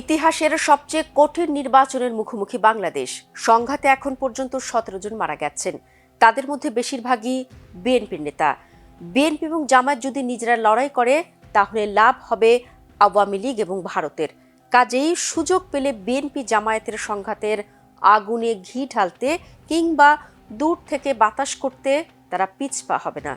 ইতিহাসের সবচেয়ে কঠিন নির্বাচনের মুখোমুখি বাংলাদেশ। সংঘাতে এখন পর্যন্ত সতেরো জন মারা গেছেন। তাদের মধ্যে বেশিরভাগই বিএনপির নেতা। বিএনপি এবং জামায়াত যদি নিজেরা লড়াই করে, তাহলে লাভ হবে আওয়ামী লীগ এবং ভারতের। কাজেই সুযোগ পেলে বিএনপি জামায়াতের সংঘাতের আগুনে ঘি ঢালতে কিংবা দূর থেকে বাতাস করতে তারা পিছপা হবে না।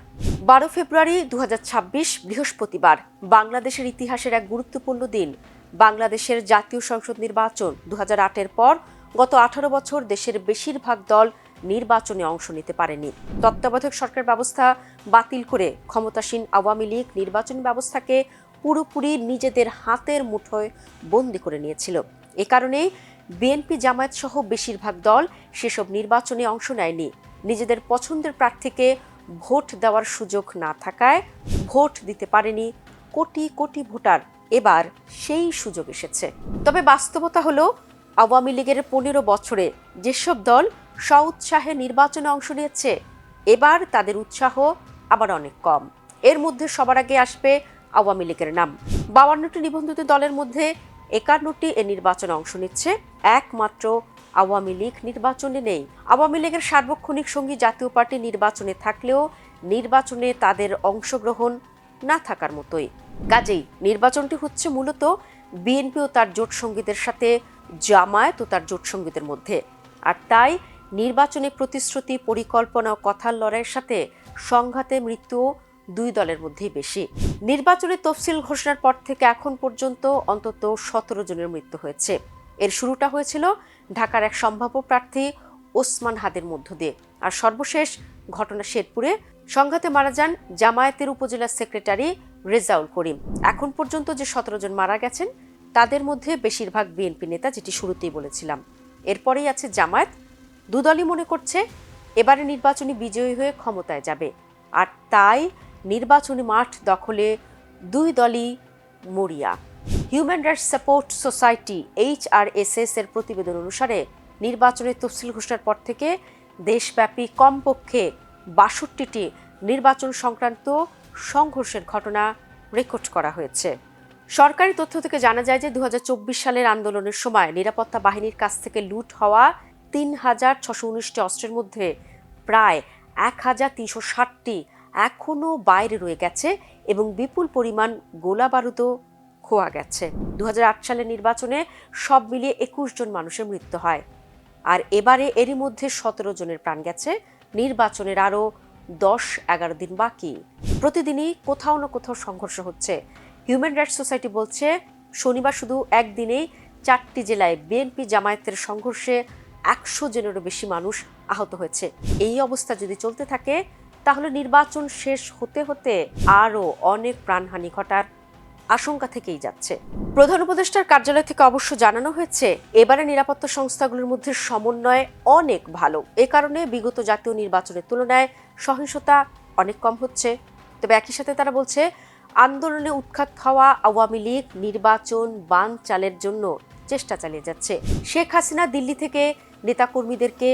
বারো ফেব্রুয়ারি দু হাজার ছাব্বিশ বৃহস্পতিবার বাংলাদেশের ইতিহাসের এক গুরুত্বপূর্ণ দিন। বাংলাদেশের জাতীয় সংসদ নির্বাচন দু এর পর গত আঠারো বছর দেশের বেশিরভাগ দল নির্বাচনে অংশ নিতে পারেনি। তত্ত্বাবধায়ক সরকার ব্যবস্থা বাতিল করে ক্ষমতাসীন আওয়ামী লীগ নির্বাচন ব্যবস্থাকে পুরোপুরি নিজেদের হাতের মুঠোয় বন্দি করে নিয়েছিল। এ কারণেই বিএনপি জামায়াত সহ বেশিরভাগ দল সেসব নির্বাচনে অংশ নেয়নি। নিজেদের পছন্দের প্রার্থীকে ভোট দেওয়ার সুযোগ না থাকায় ভোট দিতে পারেনি কোটি কোটি ভোটার। এবার সেই সুযোগ এসেছে। তবে বাস্তবতা হলো, আওয়ামী লীগের পনেরো বছরে যেসব দল স্বউৎসাহে নির্বাচনে অংশ নিয়েছে, এবার তাদের উৎসাহ আবার অনেক কম। এর মধ্যে সবার আগে আসবে আওয়ামী লীগের নাম। বাউান্নটি নিবন্ধিত দলের মধ্যে একান্নটি এ নির্বাচনে অংশ নিচ্ছে। একমাত্র আওয়ামী লীগ নির্বাচনে নেই। আওয়ামী লীগের সার্বক্ষণিক সঙ্গী জাতীয় পার্টি নির্বাচনে থাকলেও নির্বাচনে তাদের অংশগ্রহণ না থাকার মতোই। কাজেই নির্বাচনটি হচ্ছে মূলত বিএনপি ও তার জোট সঙ্গীদের সাথে জামায়াত ও তার জোট সঙ্গীদের মধ্যে। আর তাই নির্বাচনে প্রতিশ্রুতি, পরিকল্পনা ও কথার লড়াইয়ের সাথে সংঘাতে মৃত্যু দুই দলের মধ্যেই বেশি। নির্বাচনের তফসিল ঘোষণার পর থেকে এখন পর্যন্ত অন্তত সতেরো জনের মৃত্যু হয়েছে। এর শুরুটা হয়েছিল ঢাকার এক সম্ভাব্য প্রার্থী ওসমান হাদের মধ্য দিয়ে। আর সর্বশেষ ঘটনা শেরপুরে সংঘাতে মারা যান জামায়াতের উপজেলা সেক্রেটারি রেজাউল করিম। এখন পর্যন্ত যে সতেরো জন মারা গেছেন, তাদের মধ্যে বেশিরভাগ বিএনপি নেতা যেটি শুরুতেই বলেছিলাম। এরপরেই আছে জামায়াত। দুদলই মনে করছে এবারে নির্বাচনী বিজয়ী হয়ে ক্ষমতায় যাবে। আর তাই নির্বাচনী মাঠ দখলে দুই দলই মরিয়া। Human rights support society H R S S এর প্রতিবেদন অনুসারে নির্বাচনের তফসিল ঘোষণার পর থেকে দেশব্যাপী কমপক্ষে বাষট্টিটি নির্বাচন সংক্রান্ত সংঘর্ষের ঘটনা রেকর্ড করা হয়েছে। সরকারি তথ্য থেকে জানা যায় যে দুহাজার চব্বিশ সালের আন্দোলনের সময় নিরাপত্তা বাহিনীর কাছ থেকে লুট হওয়া তিন হাজার ছশো উনিশটি অস্ত্রের মধ্যে প্রায় এক হাজার তিনশো ষাটটি এখনও বাইরে রয়ে গেছে এবং বিপুল পরিমাণ গোলা বারুদও খোয়া গেছে। দু হাজার আট সালের নির্বাচনে সব মিলিয়ে একুশ জন মানুষের মৃত্যু হয়। আর এবারে এরই মধ্যে সতেরো জনের প্রাণ গেছে। নির্বাচনের আরও দশ এগারো দিন বাকি। প্রতিদিনই কোথাও না কোথাও সংঘর্ষ হচ্ছে। হিউম্যান রাইটস সোসাইটি বলছে, শনিবার শুধু একদিনেই চারটি জেলায় বিএনপি জামায়াতের সংঘর্ষে একশো জনেরও বেশি মানুষ আহত হয়েছে। এই অবস্থা যদি চলতে থাকে, তাহলে নির্বাচন শেষ হতে হতে আরও অনেক প্রাণহানি ঘটার আশঙ্কা থেকেই যাচ্ছে। প্রধান উপদেষ্টার কার্যালয় থেকে অবশ্য জানানো হয়েছে এবারে নিরাপত্তা সংস্থাগুলোর মধ্যে সমন্বয় অনেক ভালো। এ কারণে বিগত জাতীয় নির্বাচনের তুলনায় সহিংসতা অনেক কম হচ্ছে। তবে একই সাথে তারা বলছে, আন্দোলনে উৎখাত হওয়া আওয়ামী লীগ নির্বাচন বান চালের জন্য চেষ্টা চালিয়ে যাচ্ছে। শেখ হাসিনা দিল্লি থেকে নেতাকর্মীদেরকে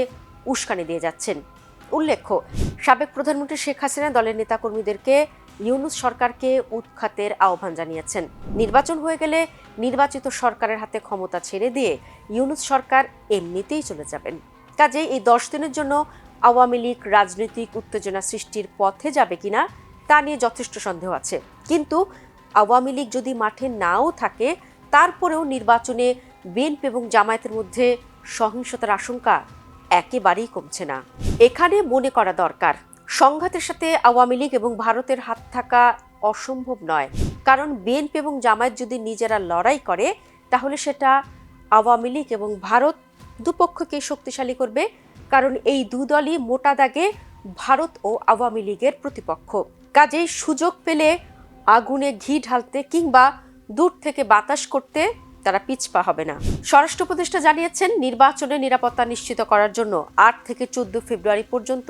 উস্কানি দিয়ে যাচ্ছেন। উল্লেখ্য, সাবেক প্রধানমন্ত্রী শেখ হাসিনা দলের নেতাকর্মীদেরকে ইউনুস সরকারকে উৎখাতের আহ্বান জানিয়েছেন। নির্বাচন হয়ে গেলে নির্বাচিত সরকারের হাতে ক্ষমতা ছেড়ে দিয়ে ইউনুস সরকার এমনিতেই চলে যাবেন। কাজে এই দশ দিনের জন্য আওয়ামী লীগ রাজনৈতিক উত্তেজনা সৃষ্টির পথে যাবে কিনা, তা নিয়ে যথেষ্ট সন্দেহ আছে। কিন্তু আওয়ামী লীগ যদি মাঠে নাও থাকে, তারপরেও নির্বাচনে বিএনপি এবং জামায়াতের মধ্যে সহিংসতার আশঙ্কা একেবারেই কমছে না। এখানে মনে করা দরকার সংঘাতের সাথে আওয়ামী লীগ এবং ভারতের হাত থাকা অসম্ভব নয়। কারণ বিএনপি এবং জামায়াত যদি নিজেরা লড়াই করে, তাহলে সেটা আওয়ামী লীগ এবং ভারত দুপক্ষকে শক্তিশালী করবে। কারণ এই দু দলই মোটা দাগে ভারত ও আওয়ামী লীগের প্রতিপক্ষ। কাজেই সুযোগ পেলে আগুনে ঘি ঢালতে কিংবা দূর থেকে বাতাস করতে তারা পিছপা হবে না। স্বরাষ্ট্র উপদেষ্টা জানিয়েছেন, নির্বাচনে নিরাপত্তা নিশ্চিত করার জন্য আট থেকে চোদ্দ ফেব্রুয়ারি পর্যন্ত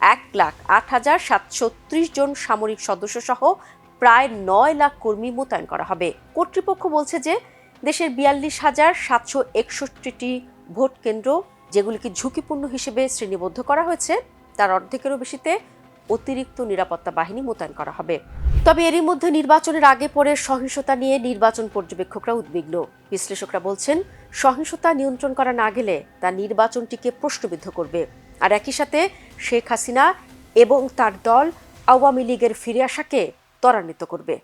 এক লাখ আট হাজার সাতশো ত্রিশ জন সামরিক সদস্য সহ প্রায় নয় লাখ কর্মী মোতায়েন করা হবে। কর্তৃপক্ষ বলছে যে, দেশের বিয়াল্লিশ হাজার সাতশো একষট্টিটি ভোট কেন্দ্র, যেগুলিকে ঝুঁকিপূর্ণ হিসেবে শ্রেণীবদ্ধ করা হয়েছে, তার অর্ধেকেরও বেশিতে অতিরিক্ত নিরাপত্তা বাহিনী মোতায়েন করা হবে। তবে এরই মধ্যে নির্বাচনের আগে পরে সহিংসতা নিয়ে নির্বাচন পর্যবেক্ষকরা উদ্বিগ্ন। বিশ্লেষকরা বলছেন, সহিংসতা নিয়ন্ত্রণ করা না গেলে তা নির্বাচনটিকে প্রশ্নবিদ্ধ করবে। আর একই সাথে শেখ হাসিনা এবং তার দল আওয়ামী লীগের ফিরে আসাকে ত্বরান্বিত করবে।